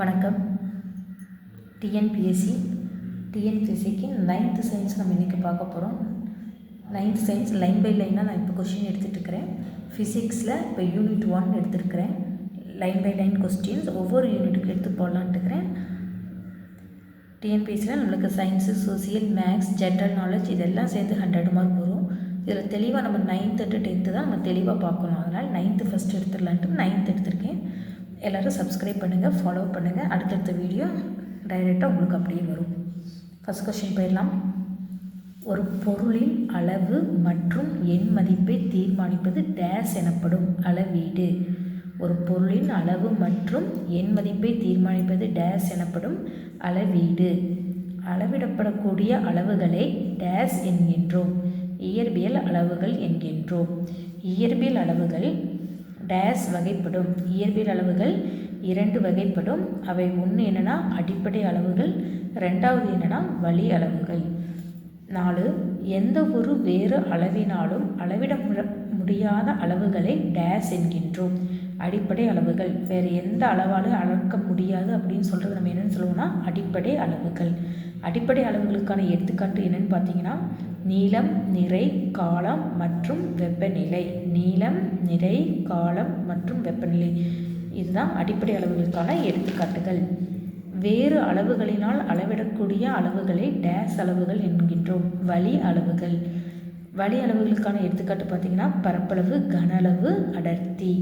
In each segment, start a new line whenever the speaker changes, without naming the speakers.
வணக்கம். TNPSC டிஎன்பிஎஸ்சிக்கு ninth science நம்ம இன்றைக்கி பார்க்க போகிறோம் நைன்த் சயின்ஸ் லைன் பை லைனாக நான் இப்போ கொஸ்டின் எடுத்துகிட்டு இருக்கிறேன். ஃபிசிக்ஸில் இப்போ யூனிட் ஒன் எடுத்துருக்கிறேன். லைன் பை லைன் கொஸ்டின்ஸ் ஒவ்வொரு யூனிட்டுக்கு எடுத்து போடலான்ட்டுக்கிறேன் டிஎன்பிஎஸ்சியில் நம்மளுக்கு science social maths general knowledge இதெல்லாம் சேர்ந்து ஹண்ட்ரட் மார்க் வரும். இதில் தெளிவாக நம்ம நைன்த்து டு டென்த்து தான் நம்ம தெளிவாக பார்க்கணும். அதனால் நைன்த்து ஃபஸ்ட் எடுத்துடலான்ட்டு நைன்த் எடுத்திருக்கேன். எல்லோரும் சப்ஸ்கிரைப் பண்ணுங்கள் ஃபாலோ பண்ணுங்கள் அடுத்தடுத்த வீடியோ டைரெக்டாக உங்களுக்கு அப்படியே வரும். ஃபஸ்ட் கொஷின் போயிடலாம். ஒரு பொருளின் அளவு மற்றும் எண் மதிப்பை தீர்மானிப்பது டேஸ் எனப்படும் அளவீடு. ஒரு பொருளின் அளவு மற்றும் எண் மதிப்பை தீர்மானிப்பது டேஸ் எனப்படும் அளவீடு. அளவிடப்படக்கூடிய அளவுகளை டேஸ் என்கின்றோம். இயற்பியல் அளவுகள் என்கின்றோம். இயற்பியல் அளவுகள் டேஸ் வகைப்படும். இயற்பியல் அளவுகள் இரண்டு வகைப்படும். அவை ஒன்று என்னென்னா அடிப்படை அளவுகள் ரெண்டாவது என்னென்னா வழி அளவுகள். நாலு எந்த ஒரு வேறு அளவினாலும் அளவிட முடியாத அளவுகளை டேஸ் என்கின்றோம். அடிப்படை அளவுகள். வேறு எந்த அளவாலும் அளக்க முடியாது அப்படின்னு சொல்கிறது நம்ம என்னென்னு சொல்லுவோம்னா அடிப்படை அளவுகள். அடிப்படை அளவுகளுக்கான எடுத்துக்காட்டு என்னென்னு பார்த்தீங்கன்னா நீளம் நிறை காலம் மற்றும் வெப்பநிலை. நீளம் நிறை காலம் மற்றும் வெப்பநிலை. இதுதான் அடிப்படை அளவுகளுக்கான எடுத்துக்காட்டுகள். வேறு அளவுகளினால் அளவிடக்கூடிய அளவுகளை டேஸ் அளவுகள் என்கின்றோம். வழி அளவுகள். வழி அளவுகளுக்கான எடுத்துக்காட்டு பார்த்திங்கன்னா பரப்பளவு கன அளவு அடர்த்தி.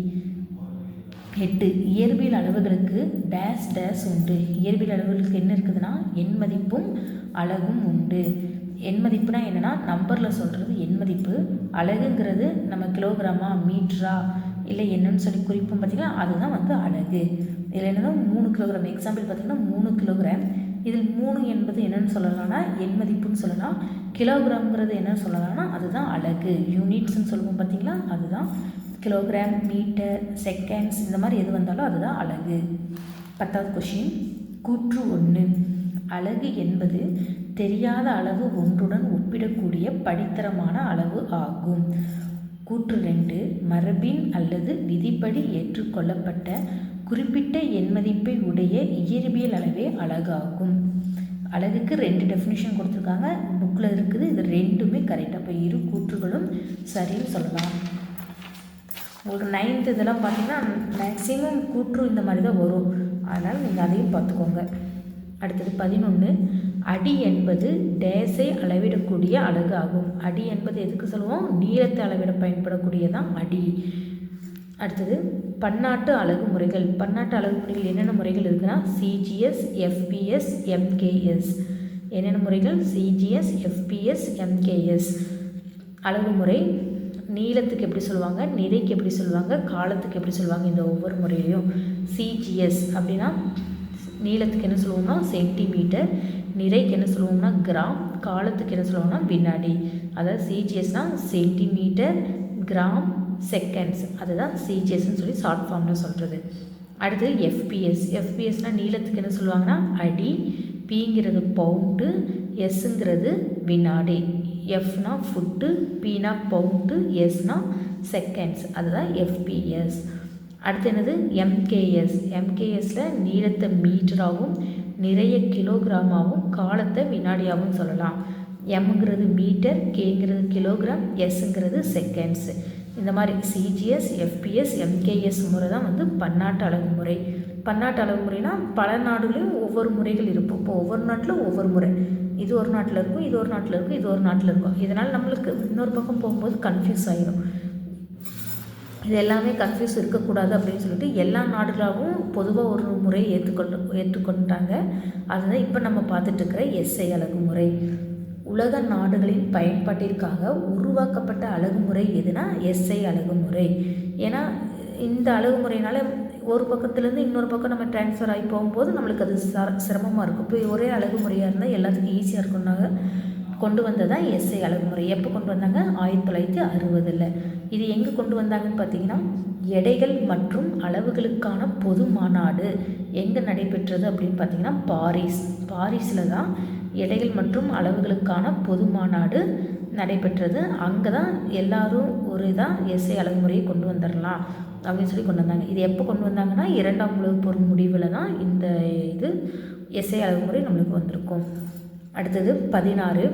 எட்டு இயற்பியல் அளவுகளுக்கு டேஸ் டேஸ் உண்டு. இயற்பியல் அளவுகளுக்கு என்ன இருக்குதுன்னா எண் மதிப்பும் அழகும் உண்டு. எண் மதிப்புனா என்னென்னா நம்பரில் சொல்கிறது எண் மதிப்பு. அழகுங்கிறது நம்ம கிலோகிராமா மீட்ரா இல்லை என்னன்னு சொல்லி குறிப்போம் பார்த்திங்கன்னா அதுதான் வந்து அழகு. இதில் என்னென்னா மூணு கிலோகிராம். எக்ஸாம்பிள் பார்த்திங்கன்னா மூணு கிலோகிராம். இதில் மூணு என்பது என்னென்னு சொல்லலாம்னா எண் மதிப்புன்னு சொல்லலாம். கிலோகிராம்ங்கிறது என்னென்னு சொல்லலாம்னா அதுதான் அழகு. யூனிட்ஸ்ன்னு சொல்லுவோம் பார்த்திங்களா அதுதான். கிலோகிராம் மீட்டர் செகண்ட்ஸ் இந்த மாதிரி எது வந்தாலும் அதுதான் அழகு. பத்தாவது கொஷின் கூற்று ஒன்று. அழகு என்பது தெரியாத அளவு ஒன்றுடன் ஒப்பிடக்கூடிய படித்தரமான அளவு ஆகும். கூற்று ரெண்டு மரபின் அல்லது விதிப்படி ஏற்றுக்கொள்ளப்பட்ட குறிப்பிட்ட எண்மதிப்பை உடைய இயற்பியல் அளவே அழகாகும். அழகுக்கு ரெண்டு டெஃபினிஷன் கொடுத்துருக்காங்க. புக்கில் இருக்குது. இது ரெண்டுமே கரெக்டாக இப்போ இரு கூற்றுகளும் சரின்னு சொல்லலாம். உங்களுக்கு நைன்த் இதெல்லாம் பார்த்தீங்கன்னா மேக்ஸிமம் கூற்று இந்த மாதிரி தான் வரும். அதனால் நீங்கள் அதையும் பார்த்துக்கோங்க. அடுத்தது பதினொன்று அடி என்பது டேஸை அளவிடக்கூடிய அழகு ஆகும் அடி என்பது எதுக்கு சொல்லுவோம்? நீளத்தை அளவிட பயன்படக்கூடியதான் அடி. அடுத்தது பன்னாட்டு அழகு முறைகள். பன்னாட்டு அழகு முறைகள் என்னென்ன முறைகள் இருக்குன்னா? சிஜிஎஸ் எஃபிஎஸ் எம்கேஎஸ் என்னென்ன முறைகள்? சிஜிஎஸ் எஃபிஎஸ் எம்கேஎஸ் அழகு முறை நீளத்துக்கு எப்படி சொல்லுவாங்க? நிறைக்கு எப்படி சொல்லுவாங்க? காலத்துக்கு எப்படி சொல்லுவாங்க? இந்த ஒவ்வொரு முறையிலையும். சிஜிஎஸ் அப்படின்னா நீளத்துக்கு என்ன சொல்லுவோம்னா? சென்டிமீட்டர். நிறைக்கு என்ன சொல்லுவோம்னா கிராம் காலத்துக்கு என்ன சொல்லுவோம்னா வினாடி. அதாவது சிஜிஎஸ்னால் சென்டிமீட்டர் கிராம் செகண்ட்ஸ் அதுதான் சிஜிஎஸ்ன்னு சொல்லி ஷார்ட் ஃபார்மில் சொல்கிறது அடுத்தது எஃபிஎஸ் எஃபிஎஸ்னால் நீளத்துக்கு என்ன சொல்லுவாங்கன்னா அடி பிங்கிறது பவுண்டு எஸ்ஸுங்கிறது வினாடி. எஃப்னா ஃபுட்டு பீனா பவுண்டு எஸ்னா செகண்ட்ஸ் அதுதான் எஃபிஎஸ் அடுத்து என்னது? எம்கேஎஸ் எம்கேஎஸில் நீளத்தை மீட்டராகவும் நிறைய கிலோகிராமாகவும் காலத்தை வினாடியாகவும் சொல்லலாம். எம்ங்கிறது மீட்டர் கேங்கிறது கிலோகிராம் எஸ்ங்கிறது செகண்ட்ஸு. இந்த மாதிரி சிஜிஎஸ் எஃபிஎஸ் எம்கேஎஸ் முறை தான் வந்து பன்னாட்டு அளவு முறை. பன்னாட்டு அளவு முறைனா பல நாடுகளையும் ஒவ்வொரு முறைகள் இருக்கும். இப்போ ஒவ்வொரு நாட்டிலும் ஒவ்வொரு முறை. இது ஒரு நாட்டில் இருக்கும் இது ஒரு நாட்டில் இருக்கும் இது ஒரு நாட்டில் இருக்கும். இதனால் நம்மளுக்கு இன்னொரு பக்கம் போகும்போது கன்ஃபியூஸ் ஆகிடும் இது எல்லாமே கன்ஃபியூஸ் இருக்கக்கூடாது அப்படின்னு சொல்லிட்டு எல்லா நாடுகளாகவும் பொதுவாக ஒரு முறை ஏற்றுக்கொண்டு ஏற்றுக்கொண்டாங்க அதுதான் இப்போ நம்ம பார்த்துட்ருக்கிற எஸ்ஐ அழகுமுறை. உலக நாடுகளின் பயன்பாட்டிற்காக உருவாக்கப்பட்ட அழகுமுறை எதுனா எஸ்ஐ அழகுமுறை. ஏன்னா இந்த அழகுமுறையினால் ஒரு பக்கத்துலேருந்து இன்னொரு பக்கம் நம்ம டிரான்ஸ்ஃபர் ஆகி போகும்போது நம்மளுக்கு அது சிரமமாக இருக்கும். இப்போ ஒரே அழகுமுறையாக இருந்தால் எல்லாத்துக்கும் ஈஸியாக இருக்கும்னாங்க. கொண்டு வந்ததான் எஸ்ஐ அழகுமுறை. எப்போ கொண்டு வந்தாங்க? ஆயிரத்தி தொள்ளாயிரத்தி அறுபதில். இது எங்கே கொண்டு வந்தாங்கன்னு பார்த்தீங்கன்னா எடைகள் மற்றும் அளவுகளுக்கான பொது மாநாடு. எங்கே நடைபெற்றது அப்படின்னு பார்த்தீங்கன்னா பாரிஸ். பாரிஸில் தான் எடைகள் மற்றும் அளவுகளுக்கான பொது மாநாடு நடைபெற்றது. அங்கே தான் எல்லாரும் ஒரு இதாக எஸ்ஐ அழகுமுறையை கொண்டு வந்துடலாம் அப்படின்னு சொல்லி கொண்டு வந்தாங்க. இது எப்போ கொண்டு வந்தாங்கன்னா இரண்டாம் உலகப் போர் முடிவில் தான் இந்த இது எஸ்ஐ அழகுமுறை நம்மளுக்கு வந்திருக்கும். அடுத்தது பதினாறு.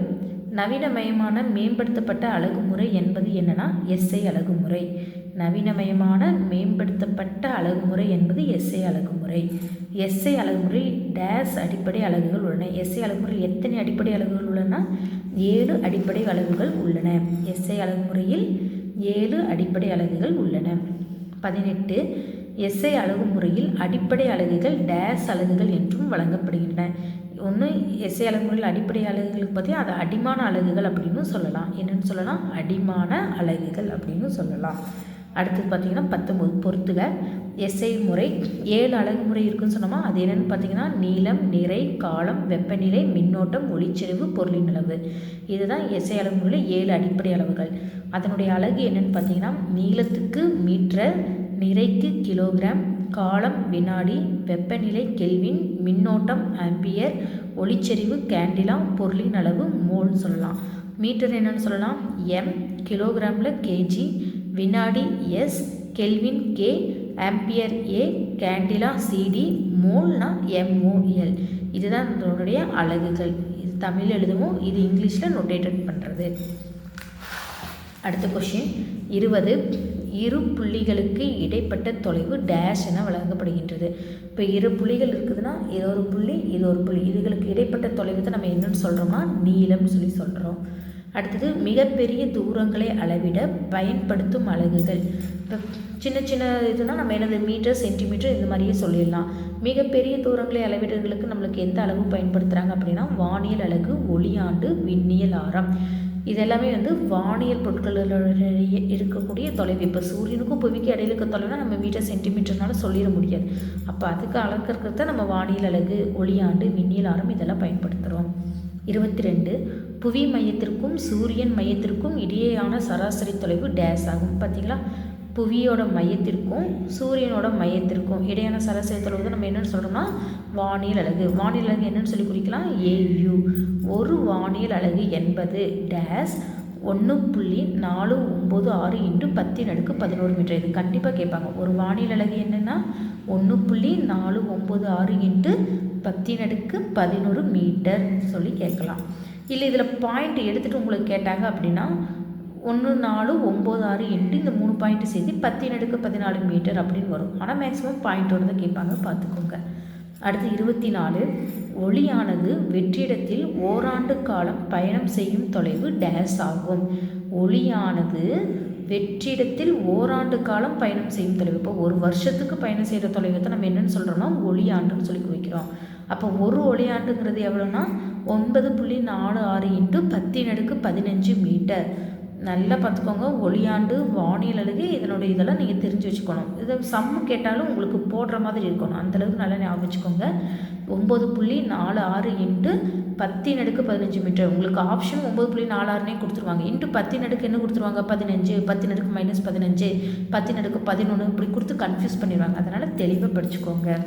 நவீனமயமான மேம்படுத்தப்பட்ட அழகுமுறை என்பது என்னன்னா எஸ்ஐ அழகுமுறை. நவீனமயமான மேம்படுத்தப்பட்ட அழகுமுறை என்பது எஸ்ஐ அழகுமுறை. எஸ்ஐ அழகுமுறை டேஸ் அடிப்படை அலகுகள் உள்ளன. எஸ்ஐ அழகுமுறையில் எத்தனை அடிப்படை அலகுகள் உள்ளன? ஏழு அடிப்படை அலகுகள் உள்ளன. எஸ்ஐ அழகுமுறையில் ஏழு அடிப்படை அலகுகள் உள்ளன. பதினெட்டு எஸ்ஐ அழகுமுறையில் அடிப்படை அலகுகள் டேஸ் அலகுகள் என்றும் வழங்கப்படுகின்றன. ஒன்று எஸ்ஐ அலகுகளில் அடிப்படை அலகுகளுக்கு பற்றி அது அடிமான அலகுகள் அப்படின்னு சொல்லலாம். என்னென்னு சொல்லலாம்? அடிமான அலகுகள் அப்படின்னு சொல்லலாம். அடுத்தது பார்த்திங்கன்னா பத்தொம்பது பொறுத்துக எஸ்ஐ முறை ஏழு அழகு முறை இருக்குன்னு சொன்னோமா? அது என்னென்னு பார்த்தீங்கன்னா நீளம் நிறை காலம் வெப்பநிலை மின்னோட்டம் ஒளிச்செறிவு பொருளின் அளவு. இதுதான் எஸ்ஐ அழகு முறையில் ஏழு அடிப்படை அளவுகள். அதனுடைய அழகு என்னென்னு பார்த்தீங்கன்னா நீளத்துக்கு மீட்டர் நிறைக்கு கிலோகிராம் காலம் வினாடி வெப்பநிலை கெல்வின் மின்னோட்டம் ஆம்பியர் ஒளிச்செறிவு கேண்டிலா பொருளின் அளவு மோல்னு சொல்லலாம். மீட்டர் என்னன்னு சொல்லலாம்? எம் கிலோகிராமில் கேஜி வினாடி S kelvin K ampere A candela CD மோல்னா MOL இதுதான் இதனுடைய அலகுகள். இது தமிழ் எழுதுவோம். இது இங்கிலீஷில் நொட்டேட்டட் பண்ணுறது அடுத்த கொஷின் இருபது இரு புள்ளிகளுக்கு இடைப்பட்ட தொலைவு டேஷ் என வழங்கப்படுகின்றது. இப்போ இரு புள்ளிகள் இருக்குதுன்னா இது ஒரு புள்ளி இது ஒரு புள்ளி. இதுகளுக்கு இடைப்பட்ட தொலைவு தான் நம்ம என்னென்னு சொல்கிறோம்னா நீளம்னு சொல்லி சொல்கிறோம் அடுத்தது மிகப்பெரிய தூரங்களை அளவிட பயன்படுத்தும் அலகுகள். இப்போ சின்ன சின்ன இதுனால் நம்ம என்னது மீட்டர் சென்டிமீட்டர் இந்த மாதிரியே சொல்லிடலாம். மிகப்பெரிய தூரங்களை அளவிடுறதுக்கு நம்மளுக்கு எந்த அளவு பயன்படுத்துகிறாங்க அப்படின்னா வானியல் அலகு ஒளியாண்டு விண்ணியல் ஆரம். இது எல்லாமே வந்து வானியல் பொருட்களில் இருக்கக்கூடிய தொலைவு. இப்போ சூரியனுக்கும் புவிக்கு இடையில இருக்க தொலைவுனா நம்ம மீட்டர் சென்டிமீட்டர்னால சொல்லிட முடியாது. அப்போ அதுக்கு அளக்கிறத நம்ம வானியல் அழகு ஒளியாண்டு விண்ணியல் ஆரம் இதெல்லாம் பயன்படுத்துகிறோம் இருபத்தி ரெண்டு புவி மையத்திற்கும் சூரியன் மையத்திற்கும் இடையேயான சராசரி தொலைவு டேஸ் ஆகும். பார்த்தீங்களா புவியோட மையத்திற்கும் சூரியனோட மையத்திற்கும் இடையான சராசரி வந்து நம்ம என்னென்னு சொல்கிறோம்னா வானியல் அழகு வானியல் அழகு என்னென்னு சொல்லி குறிக்கலாம்? ஏயு ஒரு வானியல் அழகு என்பது டேஸ் ஒன்று புள்ளி நாலு ஒம்பது ஆறு இன்ட்டு பத்தின் அடுக்கு பதினோரு மீட்டர். இது கண்டிப்பாக கேட்பாங்க. ஒரு வானியல் அழகு என்னென்னா ஒன்று புள்ளி நாலு ஒம்பது ஆறு இன்ட்டு பத்தின் அடுக்கு பதினோரு மீட்டர் சொல்லி கேட்கலாம். இல்லை இதில் பாயிண்ட் எடுத்துகிட்டு உங்களுக்கு கேட்டாங்க அப்படின்னா ஒன்று நாலு ஒம்பது ஆறு எட்டு இந்த மூணு பாயிண்ட்டு சேர்த்து பத்து நடுக்கு பதினாலு மீட்டர் அப்படின்னு வரும். ஆனால் மேக்ஸிமம் பாயிண்ட்டோடு தான் கேட்பாங்க. பார்த்துக்கோங்க. அடுத்து இருபத்தி நாலு ஒளியானது வெற்றிடத்தில் ஓராண்டு காலம் பயணம் செய்யும் தொலைவு டேஸ் ஆகும். ஒளியானது வெற்றிடத்தில் ஓராண்டு காலம் பயணம் செய்யும் தொலைவு. இப்போ ஒரு வருஷத்துக்கு பயணம் செய்கிற தொலைவை தான் நம்ம என்னென்னு சொல்கிறோம்னா ஒளியாண்டுன்னு சொல்லி குறிக்கிறோம் அப்போ ஒரு ஒளியாண்டுங்கிறது எவ்வளோன்னா ஒன்பது புள்ளி நாலு ஆறு இன்ட்டு பத்தினடுக்கு பதினஞ்சு மீட்டர். நல்லா பார்த்துக்கோங்க. ஒளியாண்டு வானியல் அழகு இதனுடைய இதெல்லாம் நீங்கள் தெரிஞ்சு வச்சுக்கணும். இதை சம்மு கேட்டாலும் உங்களுக்கு போடுற மாதிரி இருக்கணும். அந்தளவுக்கு நல்லா ஞாபகம் வச்சுக்கோங்க. ஒம்பது புள்ளி நாலு ஆறு இன்ட்டு பத்து நடுக்கு பதினஞ்சு மீட்டர். உங்களுக்கு ஆப்ஷன் ஒம்பது புள்ளி நாலு ஆறுனே கொடுத்துருவாங்க. இன்ட்டு பத்து நடுக்கு என்ன கொடுத்துருவாங்க? பதினஞ்சு. பத்து நடுக்கு மைனஸ் பதினஞ்சு. பத்து நடுக்கு பதினொன்று இப்படி கொடுத்து கன்ஃபியூஸ் பண்ணிடுவாங்க. அதனால் தெளிவாக படிச்சுக்கோங்க.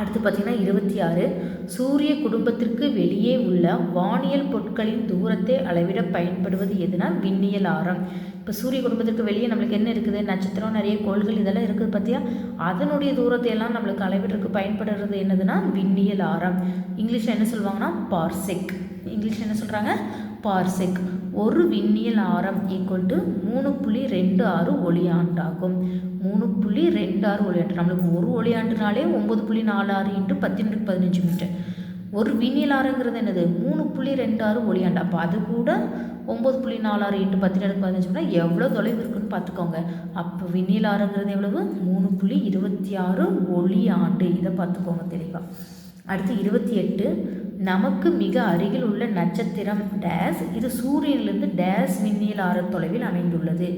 அடுத்து பார்த்திங்கன்னா இருபத்தி ஆறு. சூரிய குடும்பத்திற்கு வெளியே உள்ள வானியல் பொருட்களின் தூரத்தை அளவிட பயன்படுவது எதுனா விண்ணியல் ஆரம். இப்போ சூரிய குடும்பத்திற்கு வெளியே நம்மளுக்கு என்ன இருக்குது? நட்சத்திரம் நிறைய கோள்கள் இதெல்லாம் இருக்குது பார்த்தியா அதனுடைய தூரத்தை எல்லாம் நம்மளுக்கு அளவிடுறதுக்கு பயன்படுறது என்னதுன்னா விண்ணியல் ஆரம். இங்கிலீஷில் என்ன சொல்லுவாங்கன்னா? பார்செக். இங்கிலீஷில் என்ன சொல்கிறாங்க பார்செக். ஒரு விண்ணியல் ஆரம் ஈக்குவல் டு மூணு புள்ளி ரெண்டு ஆறு ஒளியாண்டாகும். மூணு புள்ளி ரெண்டு ஆறு ஒளியாண்டு. நம்மளுக்கு ஒரு ஒளியாண்டுனாலே ஒம்பது புள்ளி நாலு ஆறு இன்ட்டு பத்தினுக்கு பதினஞ்சு மீட்டர். ஒரு விண்ணியல் ஆறுங்கிறது என்னது? மூணு புள்ளி ரெண்டு ஆறு ஒளியாண்டு. அப்போ அது கூட ஒம்பது புள்ளி நாலு ஆறு இன்ட்டு பத்தினெட்டு பதினஞ்சு மீட்டர் எவ்வளோ தொலைவு இருக்குன்னு பார்த்துக்கோங்க. அப்போ விண்ணியல் ஆறுங்கிறது எவ்வளவு? மூணு புள்ளி இருபத்தி ஆறு ஒளி ஆண்டு இதை பார்த்துக்கோங்க தெளிவாக அடுத்து இருபத்தி எட்டு. நமக்கு மிக அருகில் உள்ள நட்சத்திரம் டேஸ் இது சூரியனிலிருந்து டேஸ் விண்ணியல் ஆறு தொலைவில் அமைந்துள்ளது.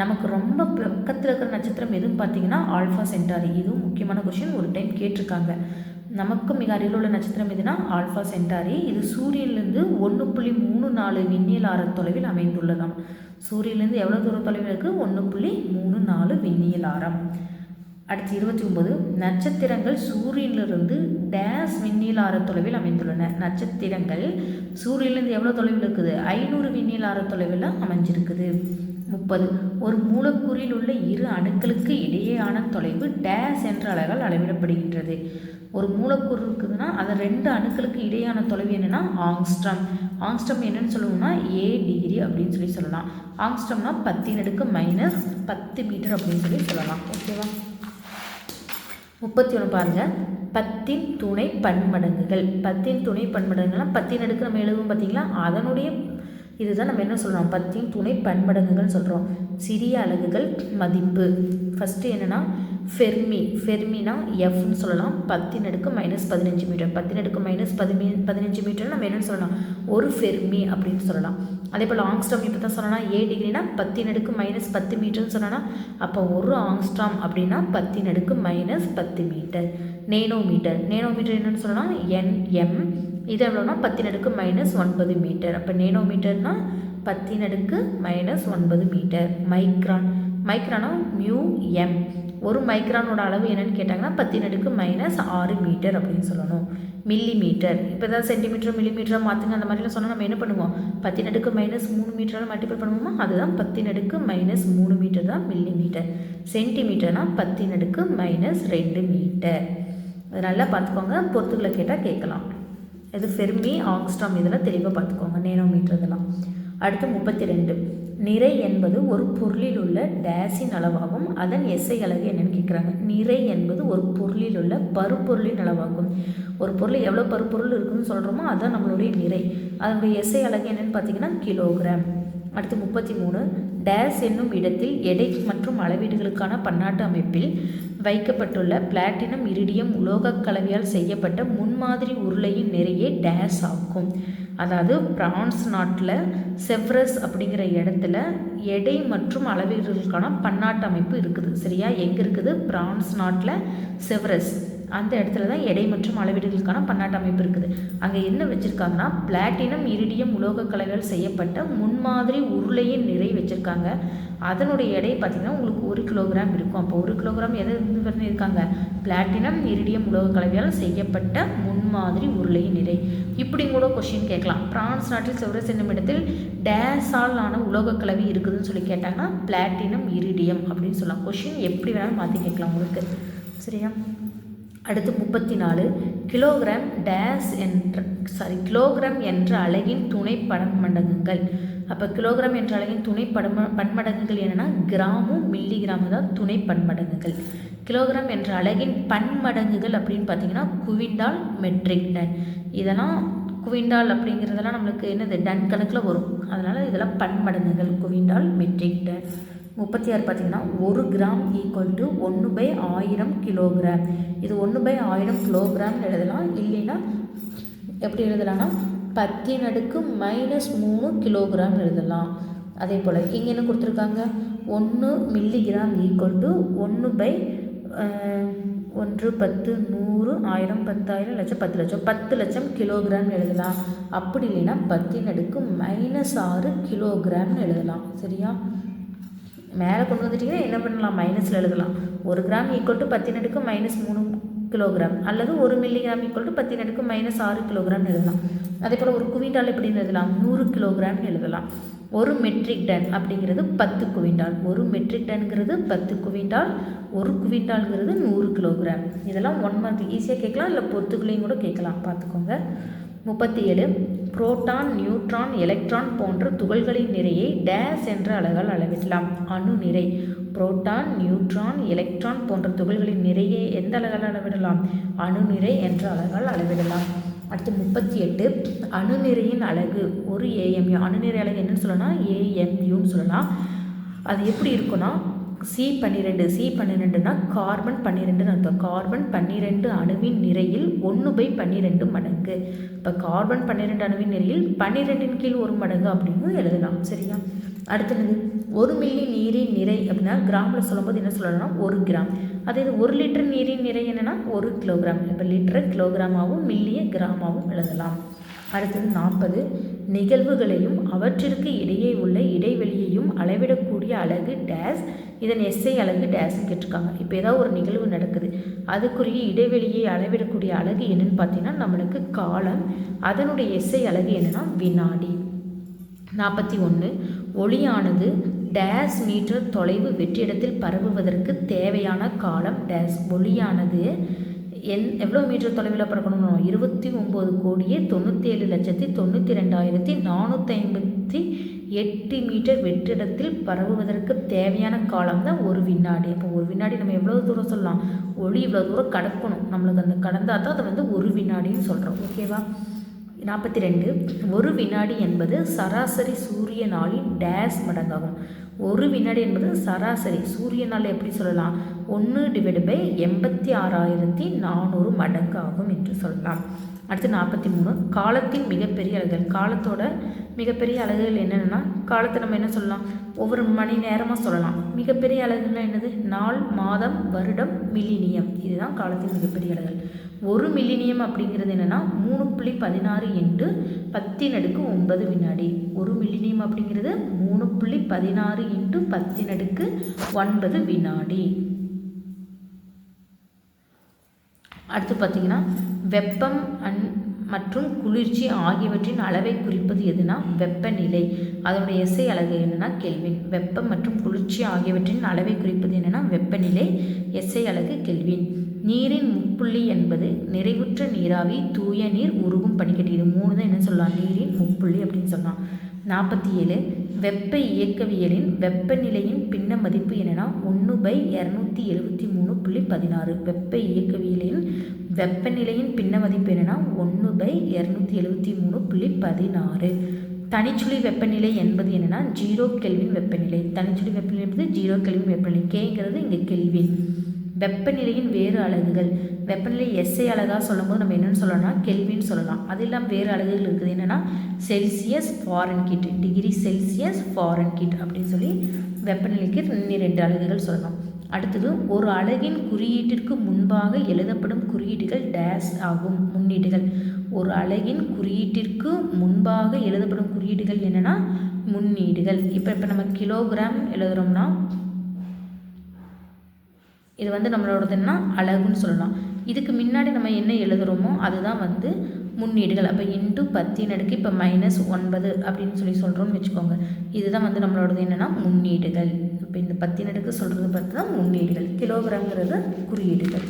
நமக்கு ரொம்ப பக்கத்தில் இருக்கிற நட்சத்திரம் எதுன்னு பார்த்தீங்கன்னா ஆல்ஃபா சென்டாரி இதுவும் முக்கியமான கொஷின் ஒரு டைம் கேட்டிருக்காங்க. நமக்கு மிக அருகில் உள்ள நட்சத்திரம் எதுனா ஆல்ஃபா சென்டாரி இது சூரியன்லேருந்து ஒன்று புள்ளி மூணு நாலு விண்ணியல் ஆறு தொலைவில் அமைந்துள்ளதாம் சூரியன்லேருந்து எவ்வளோ தூரம் தொலைவில் இருக்குது ஒன்று புள்ளி மூணு நாலு விண்ணியல் ஆரம். அடுத்து இருபத்தி ஒன்பது நட்சத்திரங்கள் சூரியனிலிருந்து டேஸ் விண்ணிலார தொலைவில் அமைந்துள்ளன. நட்சத்திரங்கள் சூரியனிலிருந்து எவ்வளோ தொலைவில் இருக்குது? ஐநூறு விண்ணிலார தொலைவில் அமைஞ்சிருக்குது. முப்பது ஒரு மூலக்கூறில் உள்ள இரு அணுக்களுக்கு இடையேயான தொலைவு டேஸ் என்ற அளவில் அளவிடப்படுகின்றது. ஒரு மூலக்கூறு இருக்குதுன்னா அதை ரெண்டு அணுக்களுக்கு இடையான தொலைவு என்னென்னா ஆங்ஸ்ட்ரம். ஆங்ஸ்ட்ரம் என்னன்னு சொல்லுவோம்னா ஏ டிகிரி அப்படின்னு சொல்லி சொல்லலாம். ஆங்ஸ்ட்ரம்னா பத்தின் அடுக்கு மைனஸ் பத்து மீட்டர் அப்படின்னு சொல்லி சொல்லலாம். ஓகேவா முப்பத்தி ஒன்று பாருங்கள் பத்தின் துணை பன்மடங்குகள். பத்தின் துணை பன்மடங்குகள்லாம் பத்தின் அடுக்கு நம்ம எழுதுவோம் பார்த்தீங்களா அதனுடைய இதுதான் நம்ம என்ன சொல்கிறோம் பத்தின் துணை பன்மடங்குகள்னு சொல்கிறோம் சிறிய அலகுகள் மதிப்பு. ஃபஸ்ட்டு என்னென்னா ஃபெர்மி ஃபெர்மினா எஃப்னு சொல்லலாம். பத்தின் அடுக்கு மைனஸ் பதினஞ்சு மீட்டர் பத்தின் அடுக்கு மைனஸ் பதிமீ பதினஞ்சு மீட்டர் நம்ம என்னென்னு சொல்லலாம். ஒரு ஃபெர்மி அப்படின்னு சொல்லலாம். அதே போல் ஆங்ஸ்டாம் இப்போ தான் சொல்லலாம் ஏ டிகிரினா பத்தின் அடுக்கு மைனஸ் பத்து மீட்டர்னு சொல்லலாம் அப்போ ஒரு ஆங்ஸ்டாம் அப்படின்னா பத்தின் அடுக்கு மைனஸ் பத்து metre nano metre nano metre என்னென்னு சொல்லலாம் என்எம் இது எவ்வளோனா பத்தின் அடுக்கு மைனஸ் ஒன்பது மீட்டர் அப்போ நேனோ மீட்டர்னால் பத்தின் அடுக்கு மைனஸ் ஒன்பது மீட்டர் மைக்ரான் மைக்ரானா மியூ எம் ஒரு மைக்ரானோட அளவு என்னென்னு கேட்டாங்கன்னா பத்தின் அடுக்கு மைனஸ் ஆறு மீட்டர் அப்படின்னு சொல்லணும். மில்லி மீட்டர் இப்போ ஏதாவது சென்டிமீட்டர் மில்லி மீட்டராக மாற்றுங்க அந்த மாதிரிலாம் சொன்னால் நம்ம என்ன பண்ணுவோம்? பத்தின் அடுக்கு மைனஸ் மூணு மீட்டரால் மல்டிபிள் பண்ணுவோமா? அதுதான் பத்தின் அடுக்கு மைனஸ் மூணு மீட்டர் தான் மில்லி மீட்டர் சென்டிமீட்டர்னால் பத்தின் அடுக்கு மைனஸ் ரெண்டு மீட்டர் அது நல்லா பார்த்துக்கோங்க. பொறுத்துக்களை கேட்டால் கேட்கலாம். இது ஃபெர்மி ஆங்ஸ்டாம் இதெல்லாம் தெளிவாக பார்த்துக்கோங்க. நேனோமீட்டர் இதெல்லாம். அடுத்து முப்பத்தி ரெண்டு. நிறை என்பது ஒரு பொருளில் உள்ள டேஸின் அளவாகும். அதன் எஸ்ஐ அழகு என்னென்னு கேட்குறாங்க நிறை என்பது ஒரு பொருளில் உள்ள பருப்பொருளின் அளவாகும். ஒரு பொருள் எவ்வளோ பருப்பொருள் இருக்குன்னு சொல்கிறோமோ அதுதான் நம்மளுடைய நிறை. அதனுடைய எஸ்ஐ அழகு என்னென்னு பார்த்தீங்கன்னா கிலோகிராம் அடுத்து முப்பத்தி மூணு. டேஸ் என்னும் இடத்தில் எடை மற்றும் அளவீடுகளுக்கான பன்னாட்டு அமைப்பில் வைக்கப்பட்டுள்ள பிளாட்டினம் இரிடியம் உலோகக் கலவையால் செய்யப்பட்ட முன்மாதிரி உருளையின் நிறைய டேஸ் ஆகும். அதாவது பிரான்ஸ் நாட்டில் செவ்ரஸ் அப்படிங்கிற இடத்துல எடை மற்றும் அளவீடுகளுக்கான பன்னாட்டு அமைப்பு இருக்குது. சரியா? எங்கே இருக்குது? பிரான்ஸ் நாட்டில் செவ்ரஸ். அந்த இடத்துல தான் எடை மற்றும் அளவீடுகளுக்கான பன்னாட்டு அமைப்பு இருக்குது. அங்கே என்ன வச்சுருக்காங்கன்னா பிளாட்டினம் இரிடியம் உலோக கலவைகள் செய்யப்பட்ட முன்மாதிரி உருளையின் நிறை வச்சுருக்காங்க. அதனுடைய எடை பார்த்திங்கன்னா உங்களுக்கு ஒரு கிலோகிராம் இருக்கும். அப்போ ஒரு கிலோகிராம் எதை இது பண்ணியிருக்காங்க? பிளாட்டினம் இரிடியம் உலோக கலவையால் செய்யப்பட்ட முன்மாதிரி உருளையின் நிறை. இப்படி கூட கொஷின் கேட்கலாம். பிரான்ஸ் நாட்டில் செவ்வரஸ் என்னும் இடத்தில் டேஸால் ஆன உலோக கலவை இருக்குதுன்னு சொல்லி கேட்டாங்கன்னா பிளாட்டினம் இரிடியம் அப்படின்னு சொல்லலாம். கொஷின் எப்படி வேணாலும் மாற்றி கேட்கலாம் உங்களுக்கு. சரியா? அடுத்து முப்பத்தி நாலு கிலோகிராம் டேஸ் என்ற சாரி கிலோகிராம் என்ற அழகின் துணை பன்மடங்குகள் அப்போ கிலோகிராம் என்ற அழகின் துணை படம பன்மடங்குகள் என்னென்னா கிராமும் மில்லி கிராமு தான் துணை பன்மடங்குகள். கிலோகிராம் என்ற அழகின் பன்மடங்குகள் அப்படின்னு பார்த்தீங்கன்னா குவிண்டால் மெட்ரிக் டன். இதெல்லாம் குவிண்டால் அப்படிங்கிறதெல்லாம் நம்மளுக்கு என்னது? டன் கணக்கில் வரும். அதனால் இதெல்லாம் பன்மடங்குகள் குவிண்டால் மெட்ரிக் டன். முப்பத்தி ஆறு பார்த்திங்கன்னா ஒரு கிராம் ஈக்குவல் டு ஒன்று பை ஆயிரம் கிலோகிராம் இது ஒன்று பை ஆயிரம் கிலோகிராம் எழுதலாம். இல்லைன்னா எப்படி எழுதலாம்னா பத்தின் அடுக்கு மைனஸ் மூணு கிலோகிராம் எழுதலாம். அதே போல் இங்கே என்ன கொடுத்துருக்காங்க? ஒன்று மில்லிகிராம் ஈக்குவல் டு ஒன்று பை ஒன்று பத்து நூறு ஆயிரம் பத்தாயிரம் லட்சம் பத்து லட்சம் பத்து லட்சம் கிலோகிராம் எழுதலாம். அப்படி இல்லைன்னா பத்தின் அடுக்கு மைனஸ் ஆறு கிலோகிராம்னு எழுதலாம். சரியா? மேலே கொண்டு வந்துட்டிங்கன்னா என்ன பண்ணலாம்? மைனஸில் எழுதலாம். ஒரு கிராம் ஈக்குவல் டு பத்தின் அடுக்கு மைனஸ் மூணு கிலோகிராம் அல்லது ஒரு மில்லிகிராம் ஈக்குவல் டு பத்தின் அடுக்கு மைனஸ் ஆறு கிலோகிராம் எழுதலாம். அதே போல் ஒரு குவிண்டால் எப்படின்னு எழுதலாம்? நூறு கிலோகிராம் எழுதலாம். ஒரு மெட்ரிக் டன் அப்படிங்கிறது பத்து குவிண்டால். ஒரு மெட்ரிக் டன்ங்கிறது பத்து குவிண்டால். ஒரு குவிண்டால்ங்கிறது நூறு கிலோகிராம் இதெல்லாம் ஒன் மந்த் ஈஸியாக கேட்கலாம். இல்லை பொத்துக்குள்ளேயும் கூட கேட்கலாம். பார்த்துக்கோங்க. முப்பத்தி ஏழு புரோட்டான் நியூட்ரான் எலக்ட்ரான் போன்ற துகள்களின் நிறையை டேஸ் என்ற அளவால் அளவிடலாம். அணு நிறை புரோட்டான் நியூட்ரான் எலக்ட்ரான் போன்ற துகள்களின் நிறையை எந்த அழகால் அளவிடலாம்? அணு நிறை என்ற அளவால் அளவிடலாம். அடுத்து முப்பத்தி எட்டு அணுநிறையின் அழகு ஒரு ஏஎம்யூ அணுநிறை அழகு என்னன்னு சொல்லலாம் ஏஎம்யூன்னு சொல்லலாம். அது எப்படி இருக்குன்னா சி பன்னிரெண்டு சி பன்னிரெண்டுனா கார்பன் பன்னிரெண்டுன்னு அர்த்தம். கார்பன் பன்னிரெண்டு அணுவின் நிறையில் ஒன்று பை பன்னிரெண்டு மடங்கு. இப்போ கார்பன் பன்னிரெண்டு அணுவின் நிறையில் பன்னிரெண்டின் கீழ் ஒரு மடங்கு அப்படின்னு எழுதலாம். சரியா? அடுத்தது ஒரு மில்லி நீரின் நிறை அப்படின்னா கிராமில் சொல்லும்போது என்ன சொல்லணும்னா ஒரு கிராம் அதே இது ஒரு லிட்டர் நீரின் நிறை என்னென்னா ஒரு கிலோகிராம் இப்போ லிட்டரை கிலோகிராமாகவும் மில்லியை கிராமாகவும் எழுதலாம். அடுத்தது நாற்பது நிகழ்வுகளையும் அவற்றிற்கு இடையே உள்ள இடைவெளியையும் அளவிடக்கூடிய அழகு டேஸ் இதன் எஸ்ஐ அழகு டேஸ்ன்னு கேட்டிருக்காங்க. இப்போ ஏதாவது ஒரு நிகழ்வு நடக்குது. அதுக்குரிய இடைவெளியை அளவிடக்கூடிய அழகு என்னென்னு பார்த்தீங்கன்னா நம்மளுக்கு காலம் அதனுடைய எஸ்ஐ அழகு என்னென்னா வினாடி. நாற்பத்தி ஒன்று. ஒளியானது டேஸ் மீட்டர் தொலைவு வெற்றிடத்தில் பரவுவதற்கு தேவையான காலம் டேஸ் ஒளியானது என் எவ்வளோ மீட்டர் தொலைவில் பறக்கணும் இருபத்தி ஒம்பது கோடியே தொண்ணூற்றி ஏழு லட்சத்தி தொண்ணூற்றி ரெண்டாயிரத்தி நானூற்றி ஐம்பத்தி எட்டு மீட்டர் வெற்றிடத்தில் பரவுவதற்கு தேவையான காலம் தான் ஒரு வினாடி. அப்போ ஒரு வினாடி நம்ம எவ்வளோ தூரம் சொல்லலாம்? ஒளி இவ்வளோ தூரம் கடக்கணும். நம்மளுக்கு அந்த கடந்தால் தான் அதை வந்து ஒரு வினாடின்னு சொல்கிறோம் ஓகேவா நாற்பத்தி ரெண்டு. ஒரு வினாடி என்பது சராசரி சூரிய நாளின் டேஸ் மடங்காகும். ஒரு வினாடி என்பது சராசரி. சூரியனால் எப்படி சொல்லலாம்? ஒன்று டிவைடு பை எண்பத்தி ஆறாயிரத்தி நானூறு மடங்கு ஆகும் என்று சொல்லலாம். அடுத்து நாற்பத்தி மூணு. காலத்தின் மிகப்பெரிய அழகுகள். காலத்தோட மிகப்பெரிய அலகுகள் என்னென்னா காலத்தை நம்ம என்ன சொல்லலாம்? ஒவ்வொரு மணி நேரமாக சொல்லலாம். மிகப்பெரிய அழகுன்னா என்னது? நாள் மாதம் வருடம் மில்லினியம். இதுதான் காலத்தின் மிகப்பெரிய அலகுகள் ஒரு மில்லினியம் அப்படிங்கிறது என்னென்னா மூணு புள்ளி பதினாறு இன்ட்டு பத்தின் அடுக்கு ஒன்பது வினாடி. ஒரு மில்லினியம் அப்படிங்கிறது மூணு புள்ளி பதினாறு இன்ட்டு பத்தின் அடுக்கு ஒன்பது வினாடி. அடுத்து பார்த்திங்கன்னா வெப்பம் அன் மற்றும் குளிர்ச்சி ஆகியவற்றின் அளவை குறிப்பது எதுனா? வெப்பநிலை. அதனுடைய எஸ்ஐ அலகு என்னென்னா கெல்வின். வெப்பம் மற்றும் குளிர்ச்சி ஆகியவற்றின் அளவை குறிப்பது என்னென்னா வெப்பநிலை எஸ்ஐ அலகு கெல்வின். நீரின் முப்புள்ளி என்பது நிறைவுற்ற நீராவி தூய நீர் உருகும் பனிக்கட்டி இது மூணு தான் என்ன சொல்லலாம்? நீரின் முப்புள்ளி அப்படின்னு சொல்லலாம். நாற்பத்தி ஏழு வெப்ப இயக்கவியலின் வெப்பநிலையின் பின்ன மதிப்பு என்னென்னா ஒன்று பை இரநூத்தி எழுபத்தி மூணு புள்ளி பதினாறு. வெப்ப இயக்கவியலின் வெப்பநிலையின் பின்ன மதிப்பு என்னென்னா ஒன்று பை இரநூத்தி எழுபத்தி மூணு புள்ளி பதினாறு. தனிச்சுழி வெப்பநிலை என்பது என்னென்னா ஜீரோ கெல்வின் வெப்பநிலை. தனிச்சுழி வெப்பநிலை என்பது ஜீரோ கெல்வின் வெப்பநிலை. கேங்கிறது இங்கே கெல்வின். வெப்பநிலையின் வேறு அலகுகள். வெப்பநிலை எஸ்ஐ அழகாக சொல்லும்போது நம்ம என்னென்னு சொல்லலாம்னா கெல்வின்னு சொல்லலாம். அது இல்லாமல் வேறு அலகுகள் இருக்குது. என்னென்னா Celsius Fahrenheit degree Celsius Fahrenheit அப்படின்னு சொல்லி வெப்பநிலைக்கு ரெண்டு அலகுகள் சொல்லலாம் அடுத்தது ஒரு அலகின் குறியீட்டிற்கு முன்பாக எழுதப்படும் குறியீடுகள் டேஸ் ஆகும். முன்னீடுகள். ஒரு அலகின் குறியீட்டிற்கு முன்பாக எழுதப்படும் குறியீடுகள் என்னென்னா முன்னீடுகள். இப்போ இப்போ நம்ம கிலோகிராம் எழுதுகிறோம்னா இது வந்து நம்மளோடதுன்னா அழகுன்னு சொல்லலாம். இதுக்கு முன்னாடி நம்ம என்ன எழுதுகிறோமோ அதுதான் வந்து முன்னீடுகள். அப்போ இன்ட்டு பத்தின் அடுக்கு இப்போ மைனஸ் ஒன்பது அப்படின்னு சொல்லி சொல்கிறோம்னு வச்சுக்கோங்க. இதுதான் வந்து நம்மளோடது என்னென்னா முன்னீடுகள். இப்போ இந்த பத்தின் அடுக்கு சொல்கிறது பார்த்து தான் முன்னீடுகள். கிலோகிராம்ங்கிறது குறியீடுகள்.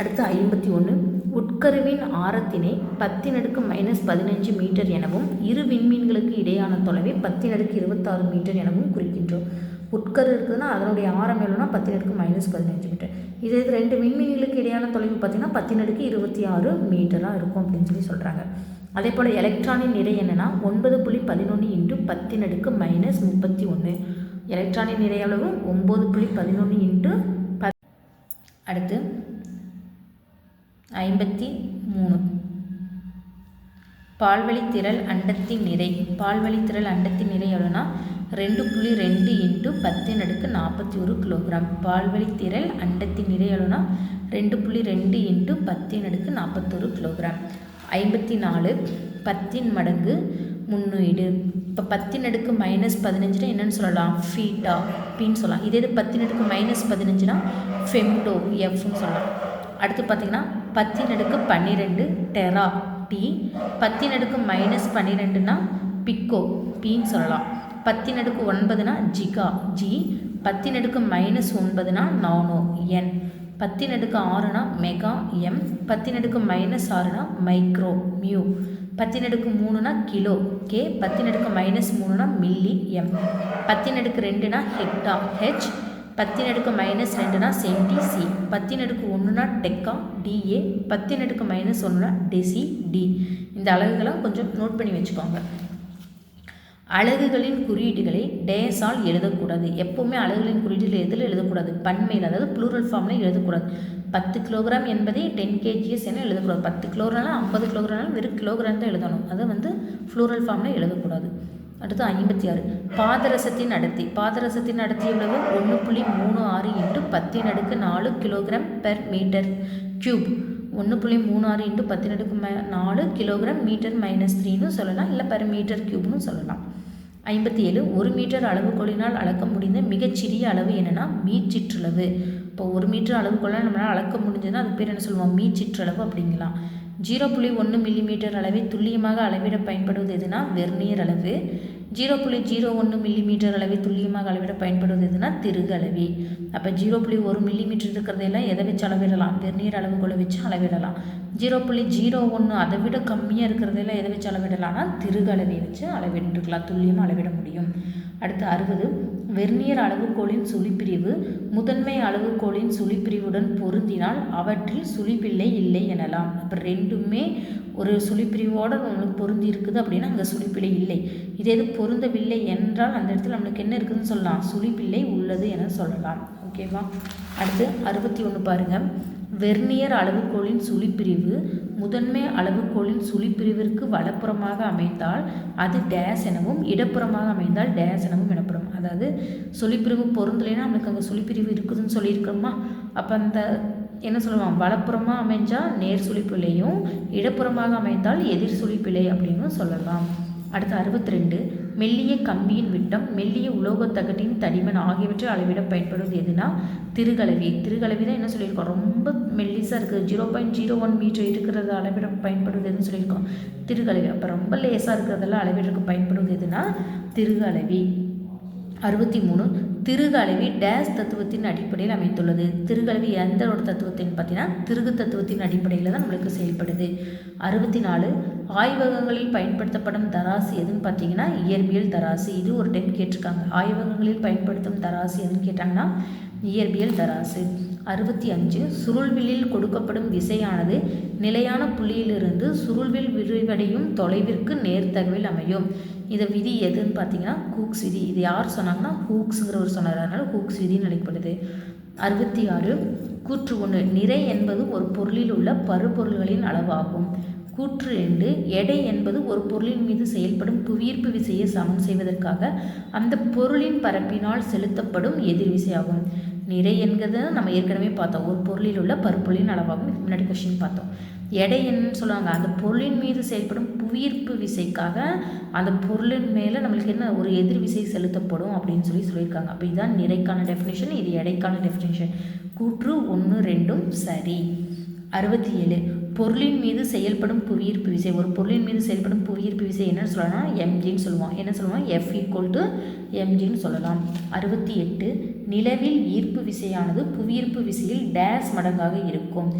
அடுத்து ஐம்பத்தி ஒன்று உட்கருவின் ஆரத்தினை பத்தின் அடுக்கு மைனஸ் பதினஞ்சு மீட்டர் எனவும் இரு விண்மீன்களுக்கு இடையான தொலைவை பத்தின் அடுக்கு இருபத்தாறு மீட்டர் எனவும் குறிக்கின்றோம். உட்கரு இருக்குதுன்னா அதனுடைய ஆரம் எவ்வளோனா பத்தின் அடுக்கு மைனஸ் பதினஞ்சு மீட்டர் இது இது ரெண்டு விண்மீன்களுக்கு இடையான தொலைவு பார்த்திங்கன்னா பத்து நடுக்கு இருபத்தி ஆறு மீட்டராக இருக்கும் அப்படின்னு சொல்லி சொல்கிறாங்க அதே போல் எலக்ட்ரானின் நிறை என்னென்னா ஒன்பது புள்ளி பதினொன்று இன்ட்டு பத்து நடுக்கு மைனஸ் முப்பத்தி ஒன்று எலக்ட்ரானின் நிறை அளவு ஒம்பது புள்ளி பதினொன்று இன்ட்டு ப அடுத்து ஐம்பத்தி மூணு. பால்வழி அண்டத்தின் நிறை பால்வழி அண்டத்தின் நிறை எவ்வளோனா ரெண்டு புள்ளி ரெண்டு இன்ட்டு பத்தின் அடுக்கு நாற்பத்தி ஒரு கிலோகிராம். பால்வெளி திரள் அண்டத்தின் நிறையலுனா ரெண்டு புள்ளி ரெண்டு இன்ட்டு பத்தின் அடுக்கு நாற்பத்தொரு கிலோகிராம். ஐம்பத்தி நாலு பத்தின் மடங்கு முன்னூறு. இப்போ பத்தின் அடுக்கு மைனஸ் பதினஞ்சுனா என்னென்னு சொல்லலாம்? ஃபீட்டா பின்னு சொல்லலாம். இதே இது பத்தின் அடுக்கு மைனஸ் பதினஞ்சுனா ஃபெம்டோ எஃப்னு சொல்லலாம். அடுத்து பார்த்திங்கன்னா பத்தின் அடுக்கு பன்னிரெண்டு டெரா டி பத்தின் அடுக்கு மைனஸ் பன்னிரெண்டுனா பிக்கோ பின்னு சொல்லலாம். பத்தின் அடுக்கு ஒன்பதுனா ஜிகா ஜி. பத்தின் அடுக்கு மைனஸ் ஒன்பதுனா நானோ என். பத்தின் அடுக்கு ஆறுனா மெகா எம். பத்தின் அடுக்கு மைனஸ் ஆறுனா மைக்ரோ மியூ. பத்தின் அடுக்கு மூணுனா கிலோ கே. பத்தின் அடுக்கு மைனஸ் மூணுனா மில்லி எம். பத்தின் அடுக்கு ரெண்டுனா ஹெக்டா ஹெச். பத்தின் அடுக்கு மைனஸ் ரெண்டுனா சென்டி சி பத்தின் அடுக்கு ஒன்றுனா டெக்கா டிஏ. பத்தின் அடுக்கு மைனஸ் ஒன்றுனா டெசி டி. இந்த அலகுகளை கொஞ்சம் நோட் பண்ணி வச்சுக்கோங்க. அலகுகளின் குறியீடுகளை டேஸால் எழுதக்கூடாது. எப்போவுமே அலகுகளின் குறியீடுகள் எதில் எழுதக்கூடாது? பன்மையில் அதாவது ப்ளூரல் ஃபார்மில் எழுதக்கூடாது. பத்து கிலோகிராம் என்பதை டென் கேஜிஎஸ் என எழுதக்கூடாது. பத்து கிலோகிராம்னா ஐம்பது கிலோகிராம் வெறும் கிலோகிராம் தான் எழுதணும். அதை வந்து ஃப்ளூரல் ஃபார்மில் எழுதக்கூடாது. அடுத்து ஐம்பத்தி ஆறு. பாதரசத்தின் அடர்த்தி. பாதரசத்தின் அடர்த்தி எவ்வளவு? ஒன்று புள்ளி மூணு ஆறு இன்ட்டு பத்தின் அடுக்கு நாலு கிலோகிராம் பெர் மீட்டர் க்யூப் ஒன்று புள்ளி மூணு ஆறு இன்ட்டு பத்தின் மே நாலு கிலோகிராம் மீட்டர் மைனஸ் த்ரீன்னு சொல்லலாம். இல்லை பெர் மீட்டர் க்யூப்னு சொல்லலாம். ஐம்பத்தி ஏழு ஒரு மீட்டர் அளவுகோலினால் அளக்க முடிந்த மிகச்சிறிய அளவு என்னென்னா மீச்சிற்றளவு. இப்போ ஒரு மீட்டர் அளவுகோலால் நம்மளால் அளக்க முடிஞ்சதுன்னா அது பேர் என்ன சொல்லுவோம்? மீச்சிற்றளவு அப்படிங்கலாம். ஜீரோ புள்ளி ஒன்று மில்லிமீட்டர் அளவை துல்லியமாக அளவிட பயன்படுவது எதுனா வெர்னியர் அளவு. ஜீரோ புள்ளி ஜீரோ ஒன்று மில்லிமீட்டர் அளவை துல்லியமாக அளவிட பயன்படுவது எதுனா திருகு அளவி அப்போ ஜீரோ புள்ளி ஒரு மில்லிமீட்டர் இருக்கிறதெல்லாம் எதை வச்சு அளவிடலாம்? வெர்னியர் அளவுகளை வச்சு அளவிடலாம். ஜீரோ புள்ளி ஜீரோ ஒன்று அதை விட கம்மியாக இருக்கிறதெல்லாம் எதை வச்சு அளவிடலாம்னா திருகு வச்சு அளவிட்டுருக்கலாம் துல்லியமாக அளவிட முடியும். அடுத்து அறுபது. வெர்னியர் அளவுகோலின் சுழிப்பிரிவு. முதன்மை அளவுகோலின் சுழிப்பிரிவுடன் பொருந்தினால் அவற்றில் சுழிப்பில்லை இல்லை எனலாம். அப்போ ரெண்டுமே ஒரு சுழிப்பிரிவோடு நம்மளுக்கு பொருந்தி இருக்குது அப்படின்னா அங்கே சுழிப்பிலை இல்லை. இதே இது பொருந்தவில்லை என்றால் அந்த இடத்துல நம்மளுக்கு என்ன இருக்குதுன்னு சொல்லலாம். சுழிப்பில்லை உள்ளது என சொல்லலாம். ஓகேவா? அடுத்து அறுபத்தி ஒன்று பாருங்கள் வெர்னியர் அளவுகோலின் சுழிப்பிரிவு. முதன்மை அளவுகோலின் சுழிப்பிரிவிற்கு வலப்புறமாக அமைந்தால் அது டேஸ் எனவும் இடப்புறமாக அமைந்தால் டேஸ் எனவும் எனப்படும். அதாவது சுழிப்பிரிவு பொருந்தலைன்னா நம்மளுக்கு அங்கே சுழிப்பிரிவு இருக்குதுன்னு சொல்லியிருக்கோமா அப்போ அந்த என்ன சொல்லுவான் வலப்புறமாக அமைஞ்சால் நேர் சுழிப்பிலையும் இடப்புறமாக அமைந்தால் எதிர் சுழிப்பிலை அப்படின்னு சொல்லலாம். அடுத்து அறுபத்தி ரெண்டு. மெல்லிய கம்பியின் விட்டம் மெல்லிய உலோகத்தகட்டின் தடிமன் ஆகியவற்றை அளவிட பயன்படுவது எதுனா திருகலவி. திருகலவி தான் என்ன சொல்லியிருக்கோம்? ரொம்ப மெல்லிசாக இருக்குது zero point zero one metre இருக்கிறத அளவிட பயன்படுவது எதுன்னு சொல்லியிருக்கோம். திருகலவி. அப்போ ரொம்ப லேசாக இருக்கிறதெல்லாம் அளவிடக்கு பயன்படுவது எதுனா திருகலவி. அறுபத்தி மூணு திருகலவி டேஸ் தத்துவத்தின் அடிப்படையில் அமைந்துள்ளது. திருகலவி எந்த ஒரு தத்துவத்தின் பார்த்தீங்கன்னா திருகு தத்துவத்தின் அடிப்படையில் தான் நம்மளுக்கு செயல்படுது. அறுபத்தி நாலு ஆய்வகங்களில் பயன்படுத்தப்படும் தராசு எதுன்னு பார்த்தீங்கன்னா இயற்பியல் தராசு. இது ஒரு டைம் கேட்டிருக்காங்க. ஆய்வகங்களில் பயன்படுத்தும் தராசு எதுன்னு கேட்டாங்கன்னா இயற்பியல் தராசு. அறுபத்தி அஞ்சு சுருள்வில்லில் கொடுக்கப்படும் விசையானது நிலையான புள்ளியிலிருந்து சுருள்வில் விரிவடையும் தொலைவிற்கு நேர்த்தகவில் அமையும். இதை விதி எதுன்னு பார்த்தீங்கன்னா ஹூக்ஸ் விதி. இது யார் சொன்னாங்கன்னா ஹூக்ஸுங்கிறவர் சொன்னார். அதனால் ஹூக்ஸ் விதின்னு அழைக்கப்படுது. அறுபத்தி ஆறு கூற்று ஒன்று. நிறை என்பது ஒரு பொருளில் உள்ள பருப்பொருள்களின் அளவாகும் கூற்று ரெண்டு எடை என்பது ஒரு பொருளின் மீது செயல்படும் புவியீர்ப்பு விசையை சமன் செய்வதற்காக அந்த பொருளின் பரப்பினால் செலுத்தப்படும் எதிர் விசையாகும். நிறை என்கிறது நம்ம ஏற்கனவே பார்த்தோம். ஒரு பொருளில் உள்ள பருப்பொருளின் அளவாகும். முன்னாடி கொஸ்டின் பார்த்தோம். எடை என்னன்னு சொல்லுவாங்க. அந்த பொருளின் மீது செயல்படும் புவியீர்ப்பு விசைக்காக அந்த பொருளின் மேலே நம்மளுக்கு என்ன ஒரு எதிர் விசை செலுத்தப்படும் அப்படின்னு சொல்லி சொல்லியிருக்காங்க. அப்போ இதுதான் நிறைக்கான டெஃபினேஷன் இது எடைக்கான டெஃபினேஷன் கூற்று ஒன்று ரெண்டும் சரி. அறுபத்தி ஏழு. பொருளின் மீது செயல்படும் புவியீர்ப்பு விசை. ஒரு பொருளின் மீது செயல்படும் புவியீர்ப்பு விசை என்னன்னு சொல்லலாம் எம்ஜின்னு சொல்லுவோம். என்ன சொல்லுவோம்? எஃப் ஈக்குவல் டு எம்ஜின்னு சொல்லலாம். அறுபத்தி எட்டு நிலவில் ஈர்ப்பு விசையானது புவியீர்ப்பு விசையில் டேஸ் மடங்காக இருக்கும்.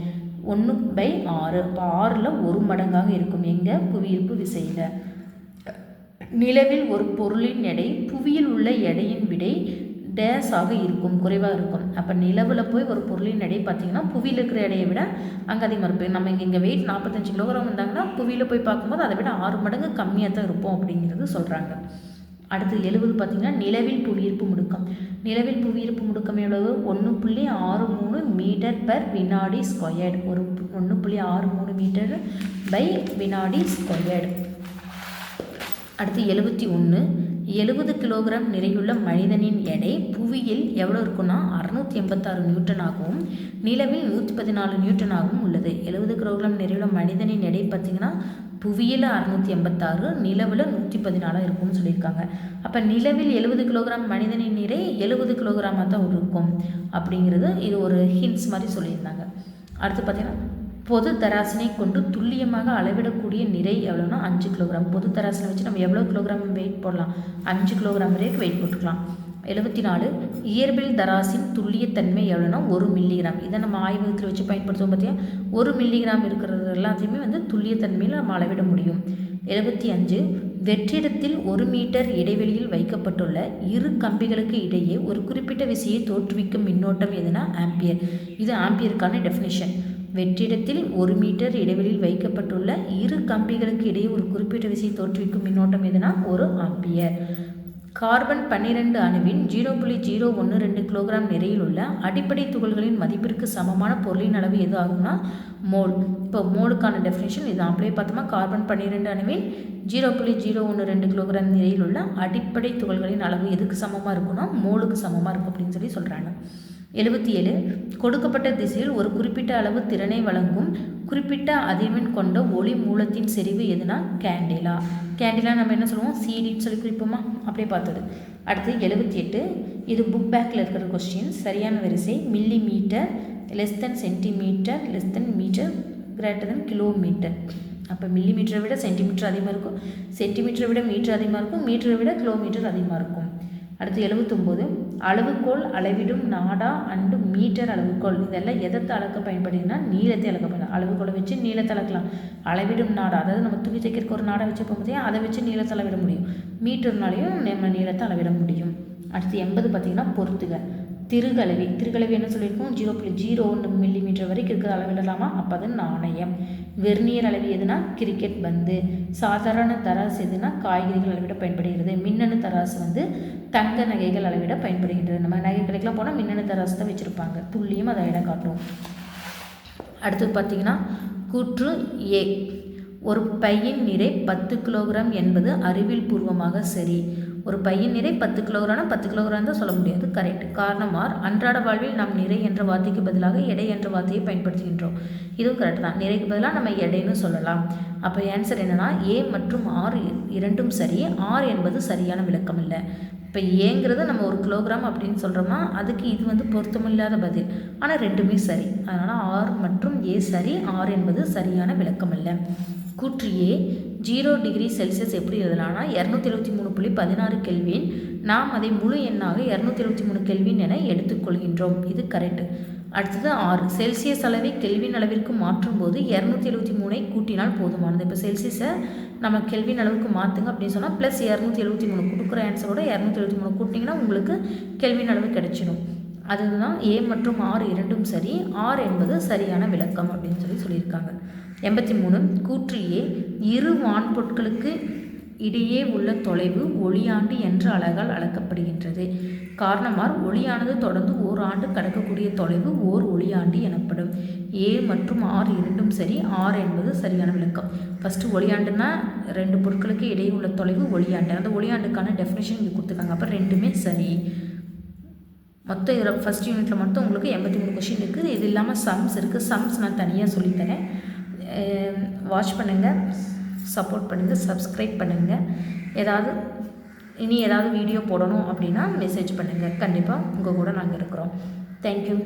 ஒன்று பை ஆறு. இப்போ ஆறில் ஒரு மடங்காக இருக்கும். எங்கே? புவியீர்ப்பு விசையில். நிலவில் ஒரு பொருளின் எடை புவியில் உள்ள எடையின் விடை டேஸாக இருக்கும் குறைவாக இருக்கும். அப்போ நிலவில் போய் ஒரு பொருளின் எடை பார்த்திங்கன்னா புவியில் இருக்கிற எடையை விட அங்கே அதிகமாக இருப்போம் நம்ம இங்கே இங்கே வெயிட் நாற்பத்தஞ்சு கிலோகிராம் வந்தாங்கன்னா புவியில் போய் பார்க்கும்போது அதை விட ஆறு மடங்கு கம்மியாக தான் இருப்போம் அப்படிங்கிறது சொல்கிறாங்க அடுத்து எழுபது பார்த்திங்கன்னா நிலவில் புவியீர்ப்பு முடுக்கம். நிலவில் புவியீர்ப்பு முடுக்கம் எவ்வளவு? ஒன்று புள்ளி ஆறு மூணு மீட்டர் பர் வினாடி ஸ்கொயர்டு ஒரு ஒன்று புள்ளி ஆறு மூணு மீட்டர் பை வினாடி ஸ்கொயர்டு அடுத்து எழுபத்தி ஒன்று எழுபது கிலோகிராம் நிறையுள்ள மனிதனின் எடை புவியில் எவ்வளோ இருக்குன்னா அறுநூற்றி எண்பத்தாறு நியூட்டனாகவும் நிலவில் நூற்றி பதினாலு நியூட்டனாகவும் உள்ளது. எழுபது கிலோகிராம் நிறையுள்ள மனிதனின் எடை பார்த்திங்கன்னா புவியில் அறுநூற்றி எண்பத்தாறு நிலவில் நூற்றி பதினாலாக இருக்கும்னு சொல்லியிருக்காங்க. அப்போ நிலவில் எழுபது கிலோகிராம் மனிதனின் நிறை எழுபது கிலோகிராமாக தான் இருக்கும் அப்படிங்கிறது இது ஒரு ஹின்ஸ் மாதிரி சொல்லியிருந்தாங்க. அடுத்து பார்த்திங்கன்னா பொது தராசினை கொண்டு துல்லியமாக அளவிடக்கூடிய நிறை எவ்வளோனா அஞ்சு கிலோகிராம் பொது தராசினை வச்சு நம்ம எவ்வளோ கிலோகிராம் வெயிட் போடலாம்? அஞ்சு கிலோகிராம் வரைக்கும் வெயிட் போட்டுக்கலாம். எழுபத்தி நாலு இயற்பியல் தராசின் துல்லியத்தன்மை எவ்வளோனா ஒரு மில்லிகிராம் இதை நம்ம ஆய்வகத்தில் வச்சு பயன்படுத்துவோம் பார்த்தியா ஒரு மில்லிகிராம் இருக்கிறது எல்லாத்தையுமே வந்து துல்லியத்தன்மையில் நம்ம அளவிட முடியும். எழுபத்தி அஞ்சு வெற்றிடத்தில் ஒரு மீட்டர் இடைவெளியில் வைக்கப்பட்டுள்ள இரு கம்பிகளுக்கு இடையே ஒரு குறிப்பிட்ட விசையை தோற்றுவிக்கும் மின்னோட்டம் எதுனா ஆம்பியர். இது ஆம்பியருக்கான டெஃபினிஷன் வெற்றிடத்தில் ஒரு மீட்டர் இடைவெளியில் வைக்கப்பட்டுள்ள இரு கம்பிகளுக்கு இடையே ஒரு குறிப்பிட்ட விசை தோற்றுவிக்கும் மின்னோட்டம் எதுனா? ஒரு ஆம்பியர். கார்பன் பன்னிரெண்டு அணுவின் ஜீரோ புள்ளி ஜீரோ ஒன்று ரெண்டு கிலோகிராம் நிறையில் உள்ள அடிப்படை துகள்களின் மதிப்பிற்கு சமமான பொருளின் அளவு எது ஆகும்னா? மோல். இப்போ மோலுக்கான டெஃபினேஷன் இது அப்படியே பார்த்தோமா? கார்பன் பன்னிரெண்டு அணுவின் ஜீரோ புள்ளி ஜீரோ ஒன்று ரெண்டு கிலோகிராம் நிறையில் உள்ள அடிப்படை துகள்களின் அளவு எதுக்கு சமமாக இருக்குன்னா மோலுக்கு சமமாக இருக்கும் அப்படின்னு சொல்லி சொல்கிறாங்க எழுபத்தி ஏழு கொடுக்கப்பட்ட திசையில் ஒரு குறிப்பிட்ட அளவு திறனை வழங்கும் குறிப்பிட்ட அதிர்வெண் கொண்ட ஒளி மூலத்தின் செறிவு எதுனா கேண்டிலா. கேண்டிலா நம்ம என்ன சொல்லுவோம்? சிடின்னு சொல்லி குறிப்போமா? அப்படியே பார்த்தது. அடுத்து எழுபத்தி எட்டு இது புக் பேக்கில் இருக்கிற கொஸ்டின் சரியான வரிசை millimetre less than centimetre less than metre greater than kilometre அப்போ மில்லி மீட்டரை விட சென்டிமீட்டர் அதிகமாக இருக்கும். சென்டிமீட்டரை விட மீட்டர் அதிகமாக இருக்கும். மீட்டரை விட கிலோமீட்டர் அதிகமாக இருக்கும். அடுத்து எழுபத்தொம்போது அளவுகோல் அளவிடும் நாடா அண்டு மீட்டர் அளவுகோல். இதெல்லாம் எதத்தை அளக்க பயன்படுதுன்னா நீளத்தை அளக்க பயன்படும் அளவுகோலை வச்சு நீளத்தை அளக்கலாம். அளவிடும் நாடா அதாவது நம்ம துணி தைக்கிறதுக்கு ஒரு நாடா வச்சு பார்த்தியா அதை வச்சு நீளத்தை அளவிட முடியும். மீட்டர்னாலையும் நம்ம நீளத்தை அளவிட முடியும். அடுத்து எண்பது பார்த்திங்கன்னா பொறுத்துக திருகலவி திருகலவி என்ன சொல்லியிருக்கோம்? ஜீரோ புள்ளி ஜீரோ ஒன்று மில்லி மீட்டர் வரைக்கும் இருக்கிற அளவிடலாமா? அப்போ அது நாணயம். வெர்னியர் அளவி எதுனா? கிரிக்கெட் பந்து. சாதாரண தராசு எதுனா? காய்கறிகள் அளவிட பயன்படுகிறது. மின்னணு தராசு வந்து தங்க நகைகள் அளவிட பயன்படுகின்றது. நம்ம நகை கடைக்கெலாம் போனால் மின்னணு தராசு தான் வச்சுருப்பாங்க. துல்லியம் அதை இடம் காட்டும் அடுத்து பார்த்திங்கன்னா கூற்று ஏ. ஒரு பையின் நிறை பத்து கிலோகிராம் என்பது அறிவியல் பூர்வமாக சரி. ஒரு பையன் நிறை பத்து கிலோகிராம் பத்து கிலோகிராம் தான் சொல்ல முடியாது. கரெக்ட் காரணமார் அன்றாட வாழ்வில் நாம் நிறை என்ற வார்த்தைக்கு பதிலாக எடை என்ற வார்த்தையை பயன்படுத்துகின்றோம். இதுவும் கரெக்ட் தான். நிறைக்கு பதிலாக நம்ம எடைன்னு சொல்லலாம். அப்போ ஆன்சர் என்னென்னா ஏ மற்றும் ஆர் இரண்டும் சரி ஆர் என்பது சரியான விளக்கம் இல்லை. இப்போ ஏங்கிறது நம்ம ஒரு கிலோகிராம் அப்படின்னு சொல்கிறோமா அதுக்கு இது வந்து பொருத்தமில்லாத பதில். ஆனால் ரெண்டுமே சரி. அதனால் ஆர் மற்றும் ஏ சரி ஆர் என்பது சரியான விளக்கம் இல்லை. கூற்றியே ஜீரோ டிகிரி செல்சியஸ் எப்படி எழுதலாம்னா இரநூத்தி எழுபத்தி மூணு புள்ளி பதினாறு கெல்வின் நாம் அதை முழு எண்ணாக இரநூத்தி எழுபத்தி மூணு கெல்வின் என எடுத்துக்கொள்கின்றோம். இது கரெக்டு அடுத்தது ஆறு செல்சியஸ் அளவை கெல்வின் அளவிற்கு மாற்றும் போது இரநூத்தி எழுபத்தி மூணை கூட்டினால் போதுமானது. இப்போ செல்சியஸை நம்ம கெல்வின் அளவுக்கு மாற்றுங்க அப்படின்னு சொன்னால் ப்ளஸ் இரநூத்தி எழுபத்தி மூணு கொடுக்குற ஆன்சரோட இரநூத்தி எழுபத்தி மூணு கூட்டிங்கன்னா உங்களுக்கு கெல்வின் அளவு கிடைச்சிடும் அதுதான் ஏ மற்றும் ஆறு இரண்டும் சரி ஆர் என்பது சரியான விளக்கம் அப்படின்னு சொல்லி சொல்லியிருக்காங்க. எண்பத்தி மூணு கூற்று ஏ இரு வான்பொருட்களுக்கு இடையே உள்ள தொலைவு ஒளியாண்டு என்ற அழகால் அளக்கப்படுகின்றது. காரணமார் ஒளியானது தொடர்ந்து ஓர் ஆண்டு கடக்கக்கூடிய தொலைவு ஓர் ஒளியாண்டு எனப்படும். ஏ மற்றும் ஆர் இரண்டும் சரி ஆர் என்பது சரியான விளக்கம். ஃபஸ்ட்டு ஒளியாண்டுனா ரெண்டு பொருட்களுக்கு இடையே உள்ள தொலைவு ஒளியாண்டு. அந்த ஒளியாண்டுக்கான டெஃபினேஷன் இங்கே கொடுத்துருக்காங்க. அப்போ ரெண்டுமே சரி. மொத்தம் இதில் ஃபஸ்ட் யூனிட்டில் மட்டும் உங்களுக்கு எண்பத்தி மூணு கொஷின் இருக்குது. இது இல்லாமல் சம்ஸ் இருக்குது சம்ஸ் நான் தனியாக சொல்லித்தரேன். வாட்ச் பண்ணுங்கள் சப்போர்ட் பண்ணுங்கள் சப்ஸ்கிரைப் பண்ணுங்கள் ஏதாவது இனி ஏதாவது வீடியோ போடணும் அப்படின்னா மெசேஜ் பண்ணுங்கள் கண்டிப்பாக உங்கள் கூட நாங்கள் இருக்கிறோம். தேங்க்யூ